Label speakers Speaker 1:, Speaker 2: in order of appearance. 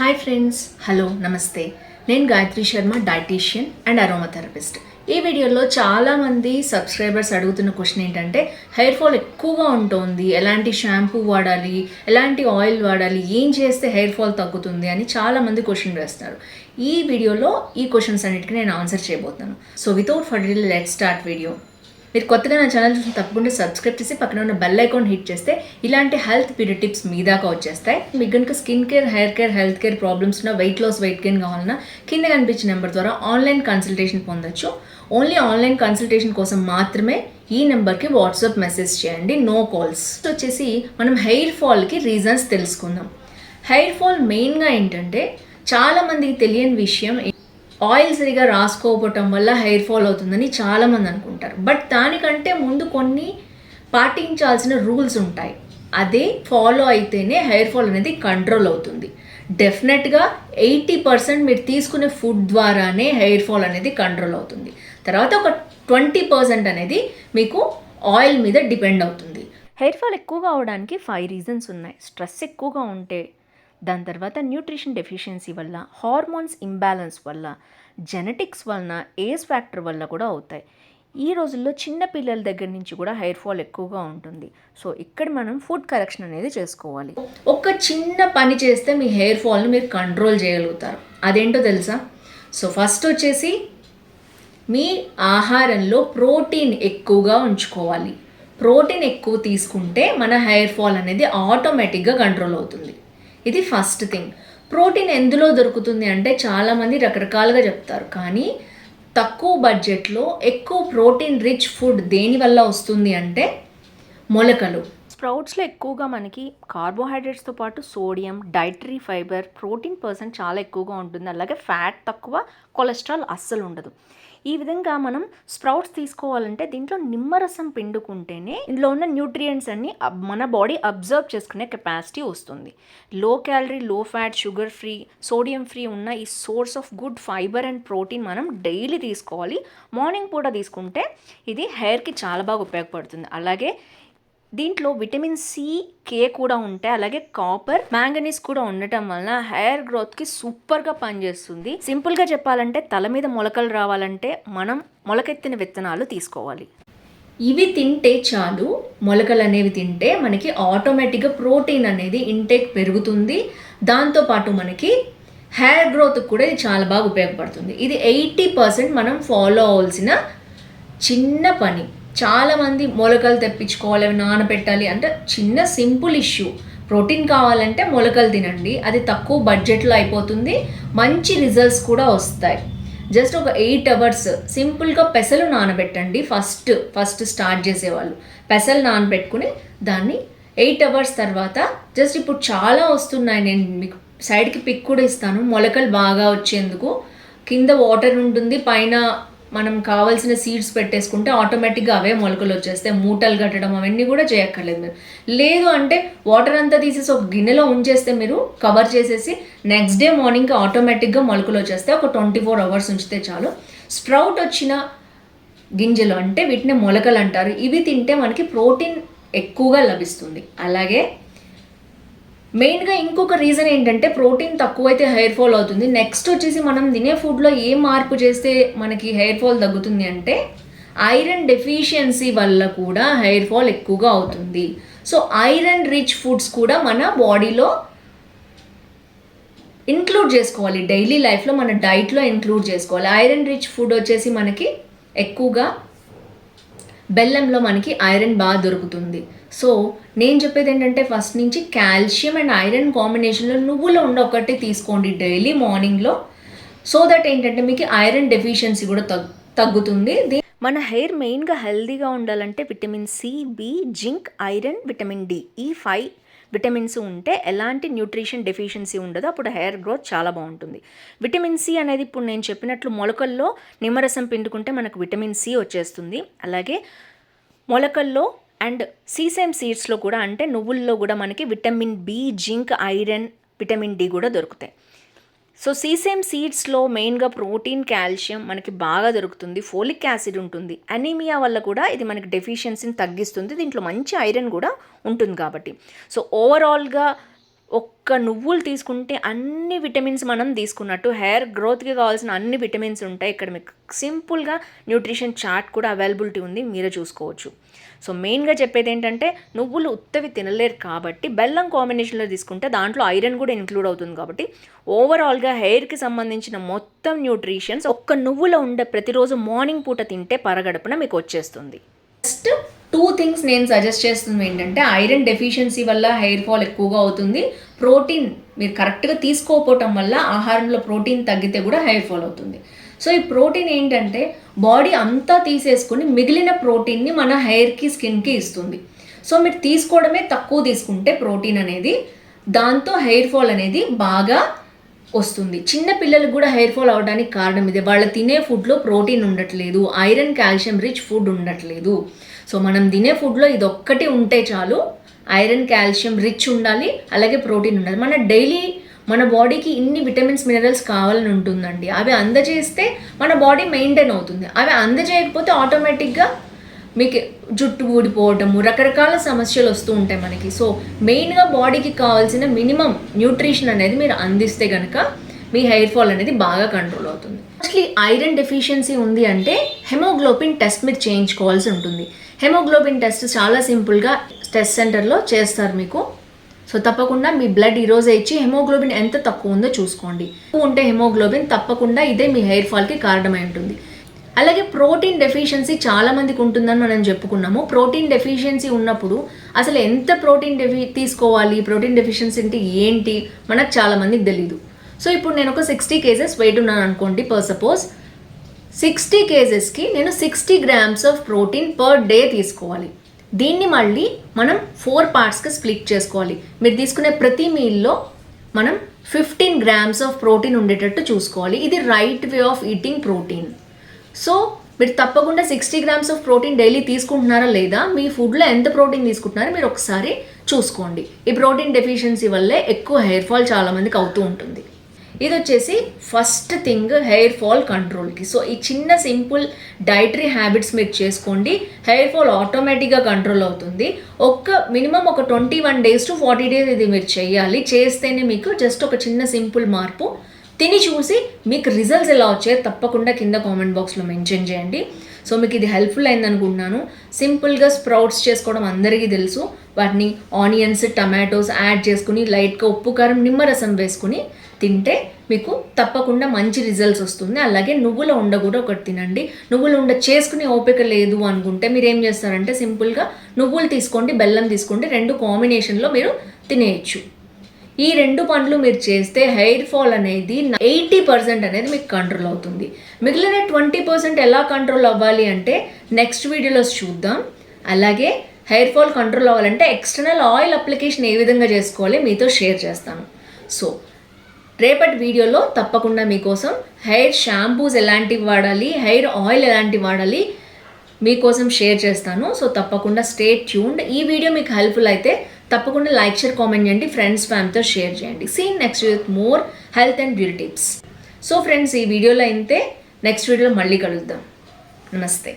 Speaker 1: Hi friends hello నమస్తే నేను Gayatri Sharma dietitian and aromatherapist ఈ వీడియోలో చాలామంది సబ్స్క్రైబర్స్ అడుగుతున్న క్వశ్చన్ ఏంటంటే హెయిర్ ఫాల్ ఎక్కువగా ఉంటుంది ఎలాంటి షాంపూ వాడాలి ఎలాంటి ఆయిల్ వాడాలి ఏం చేస్తే హెయిర్ ఫాల్ తగ్గుతుంది అని చాలామంది క్వశ్చన్ వేస్తారు. ఈ వీడియోలో ఈ క్వశ్చన్స్ అన్నిటికీ నేను ఆన్సర్ చేయబోతున్నాను. So without further let start video మీరు కొత్తగా నా ఛానల్ చూసి తప్పకుండా సబ్స్క్రైబ్ చేసి పక్కన ఉన్న బెల్ ఐకాన్ హిట్ చేస్తే ఇలాంటి హెల్త్ పీరియడ్ టిప్స్ మీ దాకా వచ్చేస్తాయి. మీకు కనుక skin care hair care health care problems ఉన్న వెయిట్ లాస్ వెయిట్ గెయిన్ కావాలన్నా కింద కనిపించిన నెంబర్ ద్వారా ఆన్లైన్ కన్సల్టేషన్ పొందొచ్చు. ఓన్లీ ఆన్లైన్ కన్సల్టేషన్ కోసం మాత్రమే ఈ నెంబర్కి వాట్సాప్ మెసేజ్ చేయండి. నో కాల్స్ వచ్చేసి మనం హెయిర్ ఫాల్కి రీజన్స్ తెలుసుకుందాం. హెయిర్ ఫాల్ మెయిన్గా ఏంటంటే చాలామందికి తెలియని విషయం ఆయిల్ సరిగా రాసుకోకపోవటం వల్ల హెయిర్ ఫాల్ అవుతుందని చాలామంది అనుకుంటారు. బట్ దానికంటే ముందు కొన్ని పాటించాల్సిన రూల్స్ ఉంటాయి. అదే ఫాలో అయితేనే హెయిర్ ఫాల్ అనేది కంట్రోల్ అవుతుంది. డెఫినెట్గా ఎయిటీ పర్సెంట్ మీరు తీసుకునే ఫుడ్ ద్వారానే హెయిర్ ఫాల్ అనేది కంట్రోల్ అవుతుంది. తర్వాత ఒక ట్వంటీ పర్సెంట్ అనేది మీకు ఆయిల్ మీద డిపెండ్ అవుతుంది.
Speaker 2: హెయిర్ ఫాల్ ఎక్కువగా అవడానికి ఫైవ్ రీజన్స్ ఉన్నాయి. స్ట్రెస్ ఎక్కువగా ఉంటే దాని తర్వాత న్యూట్రిషన్ డెఫిషియన్సీ వల్ల హార్మోన్స్ ఇంబ్యాలెన్స్ వల్ల జెనెటిక్స్ వలన ఏజ్ ఫ్యాక్టర్ వల్ల కూడా అవుతాయి. ఈ రోజుల్లో చిన్న పిల్లల దగ్గర నుంచి కూడా హెయిర్ ఫాల్ ఎక్కువగా ఉంటుంది. సో ఇక్కడ మనం ఫుడ్ కరెక్షన్ అనేది చేసుకోవాలి.
Speaker 1: ఒక చిన్న పని చేస్తే మీ హెయిర్ ఫాల్ని మీరు కంట్రోల్ చేయగలుగుతారు. అదేంటో తెలుసా? సో ఫస్ట్ వచ్చేసి మీ ఆహారంలో ప్రోటీన్ ఎక్కువగా ఉంచుకోవాలి. ప్రోటీన్ ఎక్కువ తీసుకుంటే మన హెయిర్ ఫాల్ అనేది ఆటోమేటిక్గా కంట్రోల్ అవుతుంది. ఇది ఫస్ట్ థింగ్. ప్రోటీన్ ఎందులో దొరుకుతుంది అంటే చాలామంది రకరకాలుగా చెప్తారు. కానీ తక్కువ బడ్జెట్లో ఎక్కువ ప్రోటీన్ రిచ్ ఫుడ్ దేనివల్ల వస్తుంది అంటే మొలకలు.
Speaker 2: స్ప్రౌట్స్లో ఎక్కువగా మనకి కార్బోహైడ్రేట్స్తో పాటు sodium dietary fibre protein percent చాలా ఎక్కువగా ఉంటుంది. అలాగే ఫ్యాట్ తక్కువ కొలెస్ట్రాల్ అస్సలు ఉండదు. ఈ విధంగా మనం స్ప్రౌట్స్ తీసుకోవాలంటే దీంట్లో నిమ్మరసం పిండుకుంటేనే ఇందులో ఉన్న న్యూట్రియంట్స్ అన్ని మన బాడీ అబ్జర్వ్ చేసుకునే కెపాసిటీ వస్తుంది. Low calorie low fat sugar free sodium free ఉన్న ఈ source of good fibre and protein మనం డైలీ తీసుకోవాలి. మార్నింగ్ పూట తీసుకుంటే ఇది హెయిర్కి చాలా బాగా ఉపయోగపడుతుంది. అలాగే దీంట్లో విటమిన్ సి కే కూడా ఉంటాయి. అలాగే కాపర్ మ్యాంగనీస్ కూడా ఉండటం వలన హెయిర్ గ్రోత్కి సూపర్గా పనిచేస్తుంది. సింపుల్గా చెప్పాలంటే తల మీద మొలకలు రావాలంటే మనం మొలకెత్తిన విత్తనాలు తీసుకోవాలి.
Speaker 1: ఇవి తింటే చాలు. మొలకలు అనేవి తింటే మనకి ఆటోమేటిక్గా ప్రోటీన్ అనేది ఇంటేక్ పెరుగుతుంది. దాంతోపాటు మనకి హెయిర్ గ్రోత్ కూడా ఇది చాలా బాగా ఉపయోగపడుతుంది. ఇది ఎయిటీ పర్సెంట్ మనం ఫాలో అవ్వాల్సిన చిన్న పని. చాలామంది మొలకలు తెప్పించుకోవాలి అవి నానబెట్టాలి అంటే చిన్న సింపుల్ ఇష్యూ. ప్రోటీన్ కావాలంటే మొలకలు తినండి. అది తక్కువ బడ్జెట్లో అయిపోతుంది. మంచి రిజల్ట్స్ కూడా వస్తాయి. జస్ట్ ఒక ఎయిట్ అవర్స్ సింపుల్గా పెసలు నానబెట్టండి ఫస్ట్. ఫస్ట్ స్టార్ట్ చేసేవాళ్ళు. పెసలు నానబెట్టుకుని దాన్ని ఎయిట్ అవర్స్ తర్వాత జస్ట్ ఇప్పుడు చాలా వస్తున్నాయి. నేను మీకు సైడ్కి పిక్ కూడా ఇస్తాను. మొలకలు బాగా వచ్చేందుకు. కింద వాటర్ ఉంటుంది. పైన మనం కావాల్సిన సీడ్స్ పెట్టేసుకుంటే ఆటోమేటిక్గా అవే మొలకలు వచ్చేస్తాయి. మూటలు కట్టడం అవన్నీ కూడా చేయక్కర్లేదు మీరు లేదు అంటే వాటర్ అంతా తీసేసి ఒక గిన్నెలో ఉంచేస్తే మీరు కవర్ చేసేసి నెక్స్ట్ డే మార్నింగ్కి ఆటోమేటిక్గా మొలకలు వచ్చేస్తాయి. ఒక ట్వంటీ ఫోర్ అవర్స్ ఉంచితే చాలు. స్ప్రౌట్ వచ్చిన గింజలు అంటే వీటిని మొలకలు అంటారు. ఇవి తింటే మనకి ప్రోటీన్ ఎక్కువగా లభిస్తుంది. అలాగే మెయిన్గా ఇంకొక రీజన్ ఏంటంటే ప్రోటీన్ తక్కువైతే హెయిర్ ఫాల్ అవుతుంది. నెక్స్ట్ వచ్చేసి మనం తినే ఫుడ్లో ఏ మార్పు చేస్తే మనకి హెయిర్ ఫాల్ తగ్గుతుంది అంటే ఐరన్ డెఫిషియన్సీ వల్ల కూడా హెయిర్ ఫాల్ ఎక్కువగా అవుతుంది. సో ఐరన్ రిచ్ ఫుడ్స్ కూడా మన బాడీలో ఇంక్లూడ్ చేసుకోవాలి. డైలీ లైఫ్లో మన డైట్లో ఇంక్లూడ్ చేసుకోవాలి. ఐరన్ రిచ్ ఫుడ్ వచ్చేసి మనకి ఎక్కువగా బెల్లంలో మనకి ఐరన్ బాగా దొరుకుతుంది. సో నేను చెప్పేది ఏంటంటే ఫస్ట్ నుంచి కాల్షియం అండ్ ఐరన్ కాంబినేషన్లో నువ్వులో ఉండ ఒకటి తీసుకోండి డైలీ మార్నింగ్లో. సో దట్ ఏంటంటే మీకు ఐరన్ డెఫిషియన్సీ కూడా తగ్ తగ్గుతుంది.
Speaker 2: మన హెయిర్ మెయిన్గా హెల్దీగా ఉండాలంటే vitamin C B zinc iron vitamin D ఈ ఫైవ్ విటమిన్స్ ఉంటే ఎలాంటి న్యూట్రిషన్ డెఫిషియన్సీ ఉండదు అప్పుడు హెయిర్ గ్రోత్ చాలా బాగుంటుంది. విటమిన్ సి అనేది ఇప్పుడు నేను చెప్పినట్లు మొలకల్లో నిమ్మరసం పిండుకుంటే మనకు విటమిన్ సి వచ్చేస్తుంది. అలాగే మొలకల్లో అండ్ సీసేమ్ సీడ్స్లో కూడా అంటే నువ్వుల్లో కూడా మనకి vitamin B zinc iron vitamin D కూడా దొరుకుతాయి. సో సీసేమ్ సీడ్స్లో మెయిన్గా ప్రోటీన్ కాల్షియం మనకి బాగా దొరుకుతుంది. ఫోలిక్ యాసిడ్ ఉంటుంది. అనీమియా వల్ల కూడా ఇది మనకి డెఫిషియన్సీని తగ్గిస్తుంది. దీంట్లో మంచి ఐరన్ కూడా ఉంటుంది కాబట్టి. సో ఓవరాల్గా ఒక్క నువ్వులు తీసుకుంటే అన్ని విటమిన్స్ మనం తీసుకున్నట్టు హెయిర్ గ్రోత్కి కావాల్సిన అన్ని విటమిన్స్ ఉంటాయి. ఇక్కడ మీకు సింపుల్గా న్యూట్రిషన్ చార్ట్ కూడా అవైలబిలిటీ ఉంది. మీరే చూసుకోవచ్చు. సో మెయిన్గా చెప్పేది ఏంటంటే నువ్వులు ఉత్తవి తినలేరు కాబట్టి బెల్లం కాంబినేషన్లో తీసుకుంటే దాంట్లో ఐరన్ కూడా ఇంక్లూడ్ అవుతుంది కాబట్టి ఓవరాల్గా హెయిర్కి సంబంధించిన మొత్తం న్యూట్రిషన్స్ ఒక్క నువ్వులో ఉండే ప్రతిరోజు మార్నింగ్ పూట తింటే పరగడుపున మీకు వచ్చేస్తుంది.
Speaker 1: ఫస్ట్ టూ థింగ్స్ నేను సజెస్ట్ చేస్తుంది ఏంటంటే ఐరన్ డెఫిషియన్సీ వల్ల హెయిర్ ఫాల్ ఎక్కువగా అవుతుంది. ప్రోటీన్ మీరు కరెక్ట్గా తీసుకోకపోవటం వల్ల ఆహారంలో ప్రోటీన్ తగ్గితే కూడా హెయిర్ ఫాల్ అవుతుంది. సో ఈ ప్రోటీన్ ఏంటంటే బాడీ అంతా తీసేసుకుని మిగిలిన ప్రోటీన్ని మన హెయిర్కి స్కిన్కి ఇస్తుంది. సో మీరు తీసుకోవడమే తక్కువ తీసుకుంటే ప్రోటీన్ అనేది దాంతో హెయిర్ ఫాల్ అనేది బాగా వస్తుంది. చిన్న పిల్లలకు కూడా హెయిర్ ఫాల్ అవడానికి కారణం ఇదే. వాళ్ళు తినే ఫుడ్లో ప్రోటీన్ ఉండట్లేదు. ఐరన్ కాల్షియం రిచ్ ఫుడ్ ఉండట్లేదు. సో మనం తినే ఫుడ్లో ఇది ఒక్కటి ఉంటే చాలు. ఐరన్ కాల్షియం రిచ్ ఉండాలి అలాగే ప్రోటీన్ ఉండాలి. మన డైలీ మన బాడీకి ఇన్ని విటమిన్స్ మినరల్స్ కావాలని ఉంటుందండి. అవి అందజేస్తే మన బాడీ మెయింటైన్ అవుతుంది. అవి అందజేయకపోతే ఆటోమేటిక్గా మీకు జుట్టు ఊడిపోవటము రకరకాల సమస్యలు వస్తూ ఉంటాయి మనకి. సో మెయిన్గా బాడీకి కావాల్సిన మినిమం న్యూట్రిషన్ అనేది మీరు అందిస్తే కనుక మీ హెయిర్ ఫాల్ అనేది బాగా కంట్రోల్ అవుతుంది. యాక్చువల్లీ ఐరన్ డెఫిషియన్సీ ఉంది అంటే హెమోగ్లోబిన్ టెస్ట్ మీరు చేయించుకోవాల్సి ఉంటుంది. హెమోగ్లోబిన్ టెస్ట్ చాలా సింపుల్గా టెస్ట్ సెంటర్లో చేస్తారు మీకు. సో తప్పకుండా మీ బ్లడ్ ఈరోజే ఇచ్చి హెమోగ్లోబిన్ ఎంత తక్కువ ఉందో చూసుకోండి. తక్కువ ఉంటే హెమోగ్లోబిన్ తప్పకుండా ఇదే మీ హెయిర్ ఫాల్కి కారణమై ఉంటుంది. అలాగే ప్రోటీన్ డెఫిషియన్సీ చాలా మందికి ఉంటుందని మనం చెప్పుకున్నాము. ప్రోటీన్ డెఫిషియన్సీ ఉన్నప్పుడు అసలు ఎంత ప్రోటీన్ డెఫి తీసుకోవాలి? ప్రోటీన్ డెఫిషియన్సీ అంటే ఏంటి? మనకు చాలా మందికి తెలియదు సో ఇప్పుడు నేను ఒక సిక్స్టీ కేజెస్ వెయిట్ ఉన్నాను అనుకోండి పర్ సపోజ్ సిక్స్టీ కేజెస్కి నేను sixty grams of protein per day తీసుకోవాలి. దీన్ని మళ్ళీ మనం ఫోర్ పార్ట్స్కి స్ప్లిట్ చేసుకోవాలి. మీరు తీసుకునే ప్రతి మీల్లో మనం ఫిఫ్టీన్ గ్రామ్స్ ఆఫ్ ప్రోటీన్ ఉండేటట్టు చూసుకోవాలి. ఇది right way of eating protein so మీరు తప్పకుండా sixty grams of protein daily తీసుకుంటున్నారా లేదా మీ ఫుడ్లో ఎంత ప్రోటీన్ తీసుకుంటున్నారో మీరు ఒకసారి చూసుకోండి. ఈ ప్రోటీన్ డెఫిషియన్సీ వల్లే ఎక్కువ హెయిర్ ఫాల్ చాలామందికి అవుతూ ఉంటుంది. ఇది వచ్చేసి ఫస్ట్ థింగ్ హెయిర్ ఫాల్ కంట్రోల్కి సో ఈ చిన్న సింపుల్ డైటరీ హ్యాబిట్స్ మీరు చేసుకోండి. హెయిర్ ఫాల్ ఆటోమేటిక్గా కంట్రోల్ అవుతుంది. ఒక్క మినిమం ఒక twenty one days to forty days ఇది మీరు చేయాలి. చేస్తేనే మీకు జస్ట్ ఒక చిన్న సింపుల్ మార్పు. తిని చూసి మీకు రిజల్ట్స్ ఎలా వచ్చాయో తప్పకుండా కింద కామెంట్ బాక్స్లో మెన్షన్ చేయండి. సో మీకు ఇది హెల్ప్ఫుల్ అయింది అనుకుంటున్నాను. సింపుల్గా స్ప్రౌట్స్ చేసుకోవడం అందరికీ తెలుసు. వాటిని ఆనియన్స్ టమాటోస్ యాడ్ చేసుకుని లైట్గా ఉప్పు కారం నిమ్మరసం వేసుకుని తింటే మీకు తప్పకుండా మంచి రిజల్ట్స్ వస్తుంది. అలాగే నువ్వుల ఉండ కూడా ఒకటి తినండి. నువ్వుల ఉండ చేసుకునే ఓపిక లేదు అనుకుంటే మీరు ఏం చేస్తారంటే సింపుల్గా నువ్వులు తీసుకోండి బెల్లం తీసుకోండి రెండు కాంబినేషన్లో మీరు తినేయచ్చు. ఈ రెండు పనులు మీరు చేస్తే హెయిర్ ఫాల్ అనేది ఎయిటీ పర్సెంట్ అనేది మీకు కంట్రోల్ అవుతుంది. మిగిలిన ట్వంటీ పర్సెంట్ ఎలా కంట్రోల్ అవ్వాలి అంటే నెక్స్ట్ వీడియోలో చూద్దాం. అలాగే హెయిర్ ఫాల్ కంట్రోల్ అవ్వాలంటే ఎక్స్టర్నల్ ఆయిల్ అప్లికేషన్ ఏ విధంగా చేసుకోవాలి మీతో షేర్ చేస్తాను. సో రేపటి వీడియోలో తప్పకుండా మీకోసం హెయిర్ షాంపూస్ ఎలాంటివి వాడాలి హెయిర్ ఆయిల్ ఎలాంటివి వాడాలి మీకోసం షేర్ చేస్తాను. సో తప్పకుండా స్టే ట్యూన్డ్. ఈ వీడియో మీకు హెల్ప్ఫుల్ అయితే తప్పకుండా లైక్ షేర్ కామెంట్ చేయండి. ఫ్రెండ్స్ ఫ్యామిలీతో షేర్ చేయండి. Seen next with more health and beauty tips so friends ఈ వీడియోలో అయితే నెక్స్ట్ వీడియోలో మళ్ళీ కలుద్దాం. నమస్తే.